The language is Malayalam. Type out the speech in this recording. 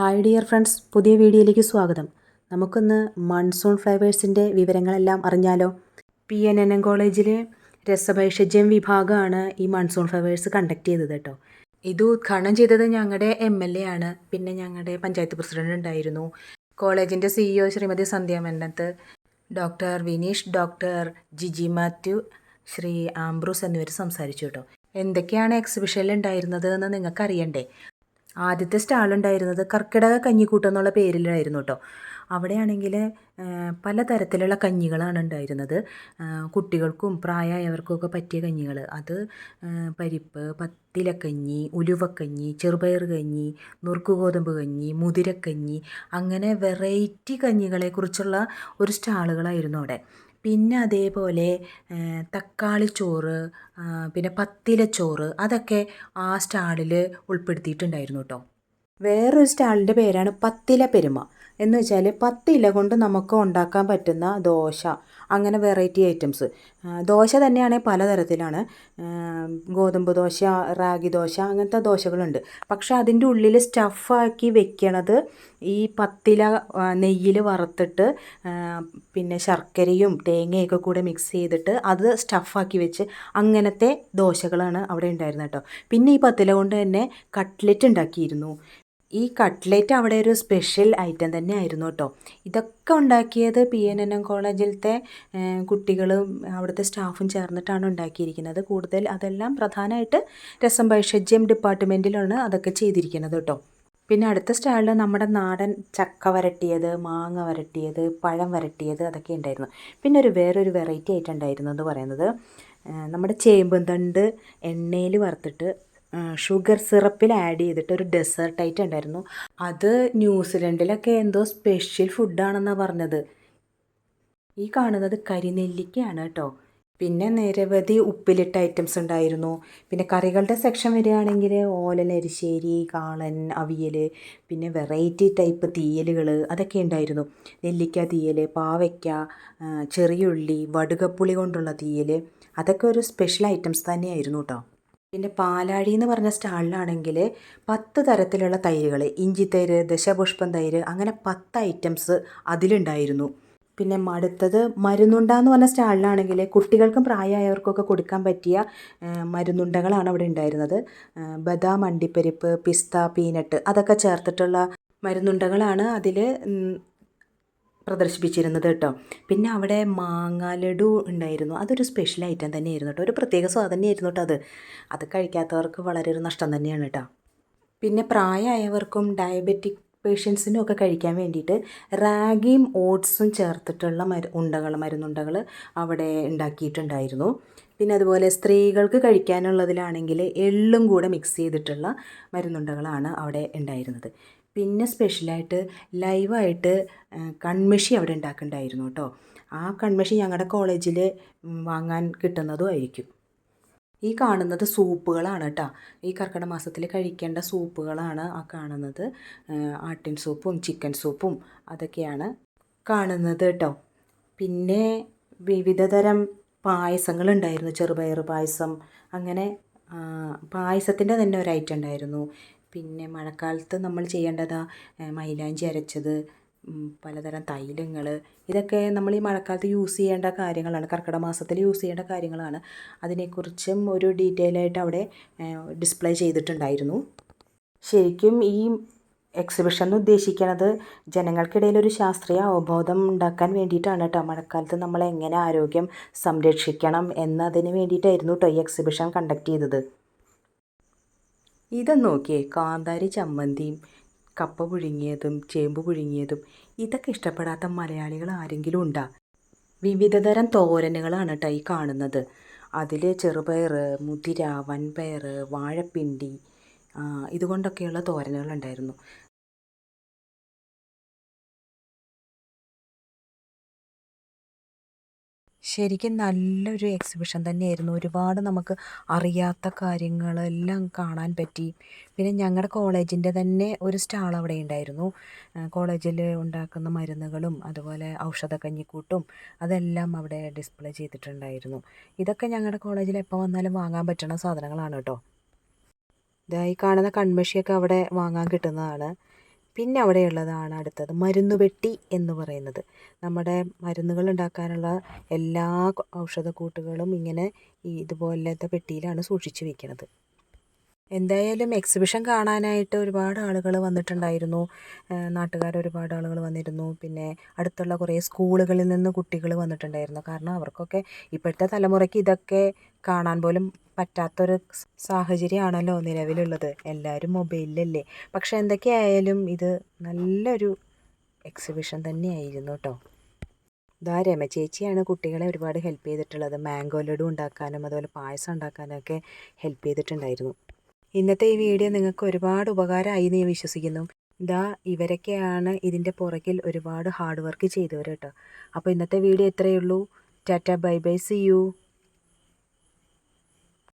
ഹായ് ഡിയർ ഫ്രണ്ട്സ് പുതിയ വീഡിയോയിലേക്ക് സ്വാഗതം. നമുക്കൊന്ന് മൺസൂൺ ഫ്ലേവേഴ്സിന്റെ വിവരങ്ങളെല്ലാം അറിഞ്ഞാലോ? പി എൻ എൻ എം കോളേജിലെ രസഭൈഷജ്യം വിഭാഗമാണ് ഈ മൺസൂൺ ഫ്ലവേഴ്സ് കണ്ടക്ട് ചെയ്തത് കേട്ടോ. ഇത് ഉദ്ഘാടനം ചെയ്തത് ഞങ്ങളുടെ എം എൽ എ ആണ്. പിന്നെ ഞങ്ങളുടെ പഞ്ചായത്ത് പ്രസിഡന്റ് ഉണ്ടായിരുന്നു. കോളേജിന്റെ CEO Shrimati Sandhya doctor Vineesh doctor Jiji Mathew Shri Ambrose എന്നിവർ സംസാരിച്ചു കേട്ടോ. എന്തൊക്കെയാണ് എക്സിബിഷനിൽ ഉണ്ടായിരുന്നത് എന്ന് നിങ്ങൾക്ക് അറിയണ്ടേ ആദ്യത്തെ സ്റ്റാളുണ്ടായിരുന്നത് കർക്കിടക കഞ്ഞിക്കൂട്ടം എന്നുള്ള പേരിലായിരുന്നു കേട്ടോ അവിടെയാണെങ്കിൽ പലതരത്തിലുള്ള കഞ്ഞികളാണ് ഉണ്ടായിരുന്നത്. കുട്ടികൾക്കും പ്രായമായവർക്കുമൊക്കെ പറ്റിയ കഞ്ഞികൾ. അത് പരിപ്പ് പത്തിലക്കഞ്ഞി ഉലുവക്കഞ്ഞി ചെറുപയർ കഞ്ഞി നുറുക്കു ഗോതമ്പ് കഞ്ഞി മുതിരക്കഞ്ഞി അങ്ങനെ വെറൈറ്റി കഞ്ഞികളെക്കുറിച്ചുള്ള ഒരു സ്റ്റാളുകളായിരുന്നു അവിടെ. പിന്നെ അതേപോലെ തക്കാളിച്ചോറ് പിന്നെ പത്തിലച്ചോറ് അതൊക്കെ ആ സ്റ്റാളിൽ ഉൾപ്പെടുത്തിയിട്ടുണ്ടായിരുന്നു കേട്ടോ വേറൊരു സ്റ്റാളിന്റെ പേരാണ് പത്തില പെരുമ. എന്ന് വെച്ചാൽ പത്തില കൊണ്ട് നമുക്ക് ഉണ്ടാക്കാൻ പറ്റുന്ന ദോശ അങ്ങനെ വെറൈറ്റി ഐറ്റംസ് ദോശ തന്നെയാണെങ്കിൽ പലതരത്തിലാണ്. ഗോതമ്പ് ദോശ റാഗി ദോശ അങ്ങനത്തെ ദോശകളുണ്ട്. പക്ഷേ അതിന്റെ ഉള്ളിൽ സ്റ്റഫാക്കി വെക്കണത് ഈ പത്തില നെയ്യിൽ വറുത്തിട്ട് പിന്നെ ശർക്കരയും തേങ്ങയൊക്കെ കൂടെ മിക്സ് ചെയ്തിട്ട് അത് സ്റ്റഫാക്കി വെച്ച് അങ്ങനത്തെ ദോശകളാണ് അവിടെ ഉണ്ടായിരുന്നത് കേട്ടോ. പിന്നെ ഈ പത്തില കൊണ്ട് തന്നെ കട്ട്ലറ്റ് ഉണ്ടാക്കിയിരുന്നു. ഈ കട്ട്ലേറ്റ് അവിടെ ഒരു സ്പെഷ്യൽ ഐറ്റം തന്നെ ആയിരുന്നു കേട്ടോ. ഇതൊക്കെ ഉണ്ടാക്കിയത് പി എൻ എൻ എം കോളേജിലത്തെ കുട്ടികളും അവിടുത്തെ സ്റ്റാഫും ചേർന്നിട്ടാണ് ഉണ്ടാക്കിയിരിക്കുന്നത്. കൂടുതൽ അതെല്ലാം പ്രധാനമായിട്ട് രസം ഭൈഷജ്യം ഡിപ്പാർട്ട്മെന്റിലാണ് അതൊക്കെ ചെയ്തിരിക്കുന്നത് കേട്ടോ. പിന്നെ അടുത്ത സ്റ്റാളിൽ നമ്മുടെ നാടൻ ചക്ക വരട്ടിയത് മാങ്ങ വരട്ടിയത് പഴം വരട്ടിയത് അതൊക്കെ ഉണ്ടായിരുന്നു. പിന്നെ ഒരു വേറൊരു വെറൈറ്റി ആയിട്ടുണ്ടായിരുന്നു എന്ന് പറയുന്നത്. നമ്മുടെ ചേമ്പും തണ്ട് എണ്ണയിൽ വറുത്തിട്ട് ഷുഗർ സിറപ്പിൽ ആഡ് ചെയ്തിട്ട് ഒരു ഡെസേർട്ട് ആയിട്ട് ഉണ്ടായിരുന്നു. അത് ന്യൂസിലൻഡിലൊക്കെ എന്തോ സ്പെഷ്യൽ ഫുഡാണെന്നാണ് പറഞ്ഞത്. ഈ കാണുന്നത് കരിനെല്ലിക്കയാണ് കേട്ടോ പിന്നെ നിരവധി ഉപ്പിലിട്ട ഐറ്റംസ് ഉണ്ടായിരുന്നു. പിന്നെ കറികളുടെ സെക്ഷൻ വരികയാണെങ്കിൽ ഓലൻ എരിശ്ശേരി കാളൻ അവിയൽ പിന്നെ വെറൈറ്റി ടൈപ്പ് തീയലുകൾ അതൊക്കെ ഉണ്ടായിരുന്നു. നെല്ലിക്ക തീയൽ പാവയ്ക്ക ചെറിയുള്ളി വടുകപ്പുളി കൊണ്ടുള്ള തീയൽ. അതൊക്കെ ഒരു സ്പെഷ്യൽ ഐറ്റംസ് തന്നെയായിരുന്നു കേട്ടോ പിന്നെ പാലാഴി എന്ന് പറഞ്ഞ സ്റ്റാളിലാണെങ്കിൽ പത്ത് തരത്തിലുള്ള തൈരുകൾ ഇഞ്ചി തൈര് ദശപുഷ്പം തൈര് അങ്ങനെ പത്ത് ഐറ്റംസ് അതിലുണ്ടായിരുന്നു. പിന്നെ അടുത്തത് മരുന്നുണ്ട എന്ന് പറഞ്ഞ സ്റ്റാളിലാണെങ്കിൽ കുട്ടികൾക്കും പ്രായമായവർക്കൊക്കെ കൊടുക്കാൻ പറ്റിയ മരുന്നുണ്ടകളാണ് അവിടെ ഉണ്ടായിരുന്നത്. ബദാം അണ്ടിപ്പരിപ്പ് പിസ്ത പീനട്ട് അതൊക്കെ ചേർത്തിട്ടുള്ള മരുന്നുണ്ടകളാണ് അതിൽ പ്രദർശിപ്പിച്ചിരുന്നത് കേട്ടോ. പിന്നെ അവിടെ മാങ്ങ ലഡു ഉണ്ടായിരുന്നു. അതൊരു സ്പെഷ്യൽ ഐറ്റം തന്നെയായിരുന്നു കേട്ടോ. ഒരു പ്രത്യേക സ്വാദം തന്നെയായിരുന്നു കേട്ടോ അത്. അത് കഴിക്കാത്തവർക്ക് വളരെ ഒരു നഷ്ടം തന്നെയാണ് കേട്ടോ. പിന്നെ പ്രായമായവർക്കും ഡയബറ്റിക് പേഷ്യൻസിനും ഒക്കെ കഴിക്കാൻ വേണ്ടിയിട്ട് റാഗിയും ഓട്സും ചേർത്തിട്ടുള്ള മരു ഉണ്ടകൾ മരുന്നുണ്ടകൾ അവിടെ ഉണ്ടാക്കിയിട്ടുണ്ടായിരുന്നു. പിന്നെ അതുപോലെ സ്ത്രീകൾക്ക് കഴിക്കാനുള്ളതിലാണെങ്കിൽ എള്ളും കൂടെ മിക്സ് ചെയ്തിട്ടുള്ള മരുന്നുണ്ടകളാണ് അവിടെ ഉണ്ടായിരുന്നത്. പിന്നെ സ്പെഷ്യലായിട്ട് ലൈവായിട്ട് കൺമഷി അവിടെ ഉണ്ടാക്കുന്നുണ്ടായിരുന്നു കേട്ടോ ആ കൺമഷി ഞങ്ങളുടെ കോളേജിൽ വാങ്ങാൻ കിട്ടുന്നതും ആയിരിക്കും. ഈ കാണുന്നത് സൂപ്പുകളാണ് കേട്ടോ ഈ കർക്കിടക മാസത്തിൽ കഴിക്കേണ്ട സൂപ്പുകളാണ് ആ കാണുന്നത്. ആട്ടിൻ സൂപ്പും ചിക്കൻ സൂപ്പും അതൊക്കെയാണ് കാണുന്നത് കേട്ടോ പിന്നെ വിവിധതരം പായസങ്ങളുണ്ടായിരുന്നു. ചെറുപയർ പായസം അങ്ങനെ പായസത്തിന്റെ തന്നെ ഒരു ഐറ്റം ഉണ്ടായിരുന്നു. പിന്നെ മഴക്കാലത്ത് നമ്മൾ ചെയ്യേണ്ടത് മൈലാഞ്ചി അരച്ചത് പലതരം തൈലങ്ങൾ ഇതൊക്കെ നമ്മൾ ഈ മഴക്കാലത്ത് യൂസ് ചെയ്യേണ്ട കാര്യങ്ങളാണ് കർക്കിടക മാസത്തിൽ യൂസ് ചെയ്യേണ്ട കാര്യങ്ങളാണ്. അതിനെക്കുറിച്ചും ഒരു ഡീറ്റെയിൽ ആയിട്ട് അവിടെ ഡിസ്പ്ലേ ചെയ്തിട്ടുണ്ടായിരുന്നു. ശരിക്കും ഈ എക്സിബിഷൻ എന്ന് ഉദ്ദേശിക്കുന്നത് ജനങ്ങൾക്കിടയിൽ ഒരു ശാസ്ത്രീയ അവബോധം ഉണ്ടാക്കാൻ വേണ്ടിയിട്ടാണ് കേട്ടോ. മഴക്കാലത്ത് നമ്മൾ എങ്ങനെ ആരോഗ്യം സംരക്ഷിക്കണം എന്നതിന് വേണ്ടിയിട്ടായിരുന്നു കേട്ടോ ഈ എക്സിബിഷൻ കണ്ടക്ട് ചെയ്തത്. ഇതൊന്ന് നോക്കിയേ കാന്താരി ചമ്മന്തിയും കപ്പ പുഴുങ്ങിയതും ചേമ്പ് പുഴുങ്ങിയതും ഇതൊക്കെ ഇഷ്ടപ്പെടാത്ത മലയാളികൾ ആരെങ്കിലും ഉണ്ടാ? വിവിധതരം തോരനുകളാണ് കേട്ടോ ഈ കാണുന്നത്. അതിൽ ചെറുപയർ മുതിര വൻപയർ വാഴപ്പിണ്ടി ഇതുകൊണ്ടൊക്കെയുള്ള തോരനുകളുണ്ടായിരുന്നു ശരിക്കും നല്ലൊരു എക്സിബിഷൻ തന്നെയായിരുന്നു. ഒരുപാട് നമുക്ക് അറിയാത്ത കാര്യങ്ങളെല്ലാം കാണാൻ പറ്റി. പിന്നെ ഞങ്ങളുടെ കോളേജിന്റെ തന്നെ ഒരു സ്റ്റാൾ അവിടെ ഉണ്ടായിരുന്നു. കോളേജിൽ ഉണ്ടാക്കുന്ന മരുന്നുകളും അതുപോലെ ഔഷധ കഞ്ഞിക്കൂട്ടും അതെല്ലാം അവിടെ ഡിസ്പ്ലേ ചെയ്തിട്ടുണ്ടായിരുന്നു. ഇതൊക്കെ ഞങ്ങളുടെ കോളേജിൽ എപ്പോൾ വന്നാലും വാങ്ങാൻ പറ്റുന്ന സാധനങ്ങളാണ് കേട്ടോ. ഇതായി കാണുന്ന കൺമഷിയൊക്കെ അവിടെ വാങ്ങാൻ കിട്ടുന്നതാണ്. പിന്നെ അവിടെയുള്ളതാണ് അടുത്തത് മരുന്നുപെട്ടി എന്ന് പറയുന്നത്. നമ്മുടെ മരുന്നുകൾ ഉണ്ടാക്കാനുള്ള എല്ലാ ഔഷധക്കൂട്ടുകളും ഇങ്ങനെ ഇതുപോലത്തെ പെട്ടിയിലാണ് സൂക്ഷിച്ചു വെക്കുന്നത് എന്തായാലും എക്സിബിഷൻ കാണാനായിട്ട് ഒരുപാട് ആളുകൾ വന്നിട്ടുണ്ടായിരുന്നു. നാട്ടുകാർ ഒരുപാട് ആളുകൾ വന്നിരുന്നു. പിന്നെ അടുത്തുള്ള കുറേ സ്കൂളുകളിൽ നിന്ന് കുട്ടികൾ വന്നിട്ടുണ്ടായിരുന്നു. കാരണം അവർക്കൊക്കെ ഇപ്പോഴത്തെ തലമുറയ്ക്ക് ഇതൊക്കെ കാണാൻ പോലും പറ്റാത്തൊരു സാഹചര്യമാണല്ലോ നിലവിലുള്ളത്. എല്ലാവരും മൊബൈലിലല്ലേ. പക്ഷെ എന്തൊക്കെയായാലും ഇത് നല്ലൊരു എക്സിബിഷൻ തന്നെയായിരുന്നു കേട്ടോ ഇതാ രമ ചേച്ചിയാണ് കുട്ടികളെ ഒരുപാട് ഹെൽപ്പ് ചെയ്തിട്ടുള്ളത്. മാംഗോ ലഡു ഉണ്ടാക്കാനും അതുപോലെ പായസം ഉണ്ടാക്കാനൊക്കെ ഹെൽപ്പ് ചെയ്തിട്ടുണ്ടായിരുന്നു. ഇന്നത്തെ ഈ വീഡിയോ നിങ്ങൾക്ക് ഒരുപാട് ഉപകാരമായി എന്ന് ഞാൻ വിശ്വസിക്കുന്നു. ഇതാ ഇവരൊക്കെയാണ് ഇതിന്റെ പുറകിൽ ഒരുപാട് ഹാർഡ് വർക്ക് ചെയ്തവർ കേട്ടോ അപ്പോൾ ഇന്നത്തെ വീഡിയോ ഇത്രയേ ഉള്ളൂ. Tata bye bye see you.